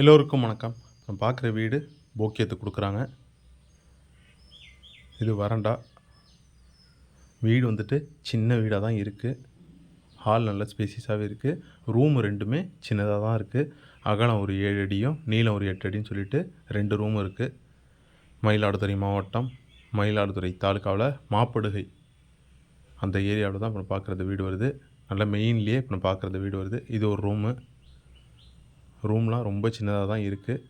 எல்லோருக்கும் வணக்கம். நான் பார்க்குற வீடு போக்கியத்தை கொடுக்குறாங்க. இது வரண்டா வீடு வந்துட்டு சின்ன வீடாக தான் இருக்குது ஹால் நல்ல ஸ்பேசியஸாகவே இருக்குது ரூம் ரெண்டுமே சின்னதாக தான் இருக்குது அகலம் ஒரு ஏழு அடியும் நீளம் ஒரு எட்டு அடின்னு சொல்லிட்டு ரெண்டு ரூம் இருக்குது மயிலாடுதுறை மாவட்டம் மயிலாடுதுறை தாலுக்காவில் மாப்படுகை. அந்த ஏரியாவில் தான் இப்போ பார்க்குறது வீடு வருது. நல்ல மெயின்லேயே இப்போ பார்க்குறது வீடு வருது. இது ஒரு ரூமு. ரூம்லாம் ரொம்ப சின்னதாக தான் இருக்குது.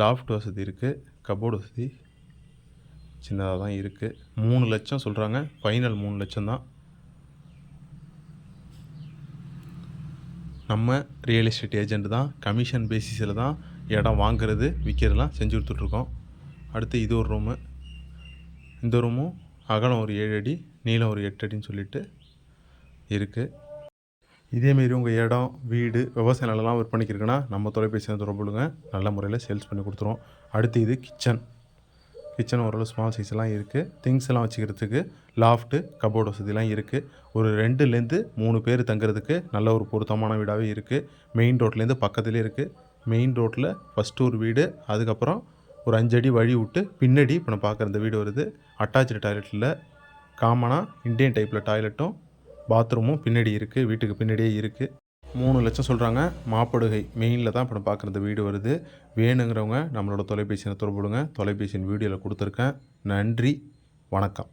லாஃப்ட் வசதி இருக்குது. கபோர்டு வசதி சின்னதாக தான் இருக்குது. மூணு லட்சம் சொல்கிறாங்க. ஃபைனல் மூணு லட்சம் தான். நம்ம ரியல் எஸ்டேட் ஏஜென்ட் தான். கமிஷன் பேசிஸில் தான் இடம் வாங்குறது விற்கிறதுலாம் செஞ்சு கொடுத்துட்ருக்கோம். அடுத்து இது ஒரு ரூமு. இந்த ரூமும் அகலம் ஒரு ஏழு அடி நீளம் ஒரு எட்டு அடின்னு சொல்லிட்டு இருக்குது. இதேமாரி உங்கள் இடம் வீடு விவசாய நிலம்லாம் விற்பனைக்கு இருக்குன்னா நம்ம தொலைபேசியை தொடர்புடுங்க நல்ல முறையில் சேல்ஸ் பண்ணி கொடுத்துருவோம். அடுத்து இது கிச்சன் கிச்சன் ஓரளவு ஸ்மால் சைஸ்லாம் இருக்குது திங்ஸ் எல்லாம் வச்சுக்கிறதுக்கு லாஃப்ட்டு கபோர்டு வசதிலாம் இருக்குது ஒரு ரெண்டுலேருந்து மூணு பேர் தங்குறதுக்கு நல்ல ஒரு பொருத்தமான வீடாகவே இருக்குது மெயின் ரோட்லேருந்து பக்கத்துலேயே இருக்குது மெயின் ரோட்டில் ஃபஸ்ட்டு ஒரு வீடு அதுக்கப்புறம் ஒரு அஞ்சடி வழி விட்டு பின்னாடி இப்போ நான் பார்க்குற இந்த வீடு வருது. அட்டாச்சு டாய்லெட்டில் காமனாக இந்தியன் டைப்பில் டாய்லெட்டும் பாத்ரூமும் பின்னாடி இருக்குது வீட்டுக்கு பின்னாடியே இருக்குது மூணு லட்சம் சொல்கிறாங்க மாப்படுகை மெயினில் தான் இப்போ நான் பார்க்குற இந்த வீடு வருது. வேணுங்கிறவங்க நம்மளோட தொலைபேசியை தொடர்புடுங்க தொலைபேசியின் வீடியோவில் கொடுத்துருக்கேன். நன்றி. வணக்கம்.